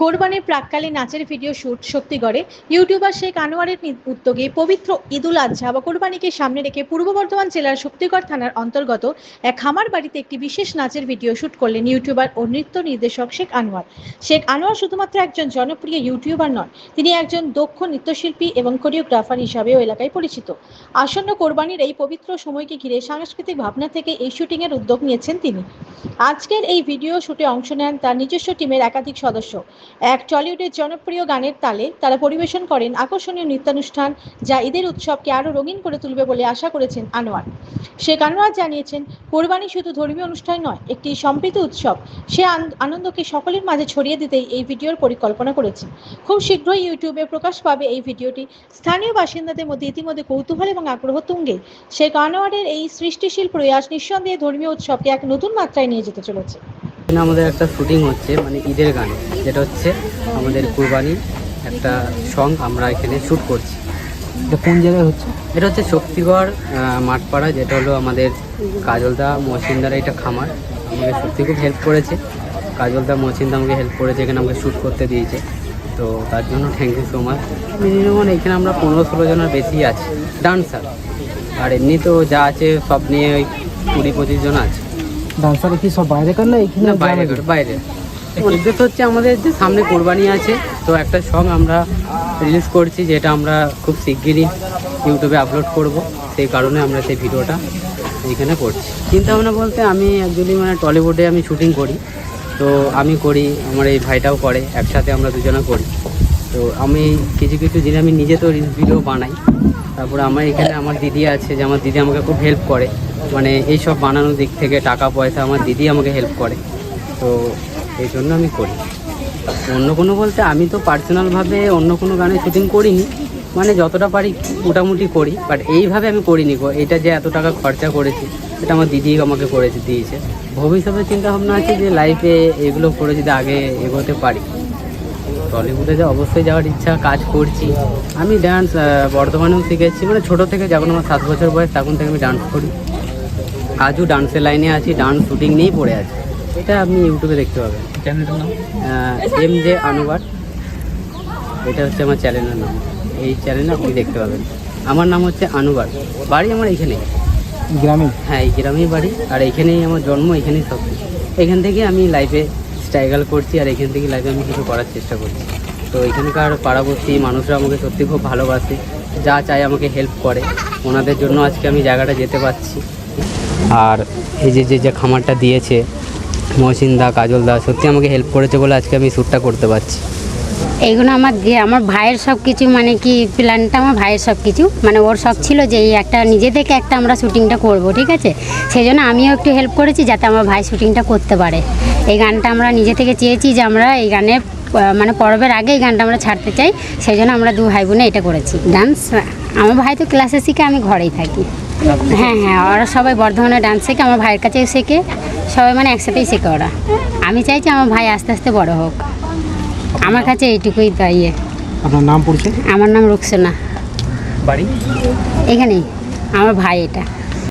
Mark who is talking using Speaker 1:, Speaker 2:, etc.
Speaker 1: কোরবানির প্রাককালে নাচের ভিডিও শ্যুট শক্তিগড়ে ইউটিউবার শেখ আনোয়ারের উদ্যোগে পবিত্র ঈদুল আজহা বা কোরবানিকে সামনে রেখে পূর্ব বর্ধমান জেলার শক্তিগড় থানার অন্তর্গত এক খামার বাড়িতে একটি বিশেষ নাচের ভিডিও শ্যুট করলেন ইউটিউবার ও নৃত্য নির্দেশক শেখ আনোয়ার। শেখ আনোয়ার শুধুমাত্র একজন জনপ্রিয় ইউটিউবার নন, তিনি একজন দক্ষ নৃত্যশিল্পী এবং কোরিওগ্রাফার হিসাবেও এলাকায় পরিচিত। আসন্ন কোরবানির এই পবিত্র সময়কে ঘিরে সাংস্কৃতিক ভাবনা থেকে এই শুটিংয়ের উদ্যোগ নিয়েছেন তিনি। আজকের এই ভিডিও শ্যুটে অংশ নেন তার নিজস্ব টিমের একাধিক সদস্য। এক টলিউডের জনপ্রিয় গানের তালে তারা পরিবেশন করেন আকর্ষণীয় নৃত্যানুষ্ঠান যা ঈদের উৎসবকে আরও রঙিন করে তুলবে বলে আশা করেছেন আনোয়ার। শেখ আনোয়ার জানিয়েছেন, কোরবানি শুধু ধর্মীয় অনুষ্ঠান নয়, একটি সম্প্রীতি উৎসব। সে আন- আনন্দকে সকলের মাঝে ছড়িয়ে দিতেই এই ভিডিওর পরিকল্পনা করেছে খুব শীঘ্রই ইউটিউবে প্রকাশ পাবে এই ভিডিওটি। স্থানীয় বাসিন্দাদের মধ্যে ইতিমধ্যে কৌতূহল এবং আগ্রহ তুঙ্গে। শেখ আনোয়ারের এই সৃষ্টিশীল প্রয়াস নিঃসন্দেহে ধর্মীয় উৎসবকে এক নতুন মাত্রায় নিয়ে যেতে চলেছে।
Speaker 2: এখানে আমাদের একটা শুটিং হচ্ছে মানে ঈদের গান, যেটা হচ্ছে আমাদের কুরবানির একটা সং আমরা এখানে শ্যুট করছি।
Speaker 3: এটা কোন জায়গায় হচ্ছে?
Speaker 2: এটা হচ্ছে শক্তিগড় মাঠপাড়া, যেটা হলো আমাদের কাজলদা মহসিনদার, এটা খামার। আমাকে সত্যি খুব হেল্প করেছে। কাজলদা মহসিনদা আমাকে হেল্প করেছে, এখানে আমাকে শ্যুট করতে দিয়েছে। তো তার জন্য thank you so much minimum এখানে আমরা পনেরো ষোলো জনের বেশি আছি। ডান্সার আর এমনি তো যা আছে সব নিয়ে ওই কুড়ি পঁচিশ জন আছে।
Speaker 3: ডান্সার কি সব বাইরেকার না এখানে
Speaker 2: না বাইরে? করে বাইরে। উদ্দেশ্য হচ্ছে আমাদের যে সামনে কোরবানি আছে তো একটা সং আমরা রিলিজ করছি যেটা আমরা খুব শিগগিরই ইউটিউবে আপলোড করব। সেই কারণে আমরা সেই ভিডিওটা এখানে করছি। চিন্তা ভাবনা বলতে আমি অ্যাকচুয়ালি মানে টলিউডে আমি শুটিং করি তো আমি করি আমার এই ভাইটাও করে একসাথে আমরা দুজনে করি। তো আমি কিছু কিছু জিনিস আমি নিজে তো রিলস ভিডিও বানাই। তারপরে আমার এখানে আমার দিদি আছে যে আমার দিদি আমাকে খুব হেল্প করে। মানে এই সব বানানোর দিক থেকে টাকা পয়সা আমার দিদি আমাকে হেল্প করে। তো এই জন্য আমি করি। অন্য কোনো বলতে আমি তো পার্সোনালভাবে অন্য কোনো গানে শুটিং করিনি। মানে যতটা পারি মোটামুটি করি। বাট এইভাবে আমি করিনি গো। এটা যে এত টাকা খরচা করেছি, এটা আমার দিদি আমাকে করেছে দিয়েছে। ভবিষ্যতে চিন্তা ভাবনা আছে যে লাইফে এগুলো করে যদি আগে এগোতে পারি। টলিউডে যে অবশ্যই যাওয়ার ইচ্ছা কাজ করছি। আমি ডান্স বর্ধমানেও শিখেছি মানে ছোটো থেকে যখন আমার সাত বছর বয়স তখন থেকে আমি ডান্স করি। আজও ডান্সের লাইনে আছি ডান্স শুটিং নিয়েই পড়ে আছি। এটা আপনি ইউটিউবে দেখতে পাবেন।
Speaker 3: চ্যানেলটার নাম?
Speaker 2: এম জে আনুবার এটা হচ্ছে আমার চ্যানেলের নাম। এই চ্যানেলে আপনি দেখতে পাবেন। আমার নাম হচ্ছে আনুবার বাড়ি আমার এখানে
Speaker 3: গ্রামে।
Speaker 2: হ্যাঁ এই গ্রামেই বাড়ি। আর এখানেই আমার জন্ম এখানেই সব কিছু। এখান থেকে আমি লাইফে স্ট্রাগল করছি আর এখান থেকে লাগে আমি কিছু করার চেষ্টা করছি। তো এখানকার পাড়াবর্তী মানুষরা আমাকে সত্যি খুব ভালোবাসে, যা চায় আমাকে হেল্প করে। ওনাদের জন্য আজকে আমি জায়গাটা যেতে পারছি। আর এই যে যে যে খামারটা দিয়েছে, মহসিন দা, কাজল দা, সত্যি আমাকে হেল্প করেছে বলে আজকে আমি শ্যুটটা করতে পারছি।
Speaker 4: এইগুলো আমার আমার ভাইয়ের সব কিছু মানে কি প্ল্যানটা আমার ভাইয়ের সব কিছু। মানে ওর শখ ছিল যে এই একটা, নিজে থেকে একটা আমরা শুটিংটা করব, ঠিক আছে? সেই জন্য আমিও একটু হেল্প করেছি যাতে আমার ভাই শুটিংটা করতে পারে। এই গানটা আমরা নিজে থেকে চেয়েছি যে আমরা এই গানে মানে পর্বের আগে এই গানটা আমরা ছাড়তে চাই। সেই জন্য আমরা দু ভাই বোনে এটা করেছি। ডান্স আমার ভাই তো ক্লাসে শিখে, আমি ঘরেই থাকি। হ্যাঁ হ্যাঁ ওরা সবাই বর্ধমানে ডান্স শেখে, আমার ভাইয়ের কাছেও শেখে। সবাই মানে একসাথেই শেখে ওরা। আমি চাইছি আমার ভাই আস্তে আস্তে বড় হোক। আমার কাছে এইটুকুই দাঁড়িয়ে
Speaker 3: আপনার নাম পড়ছে
Speaker 4: আমার নাম রুকসেনা।
Speaker 2: বাড়ি?
Speaker 4: এখানেই। আমার ভাই এটা।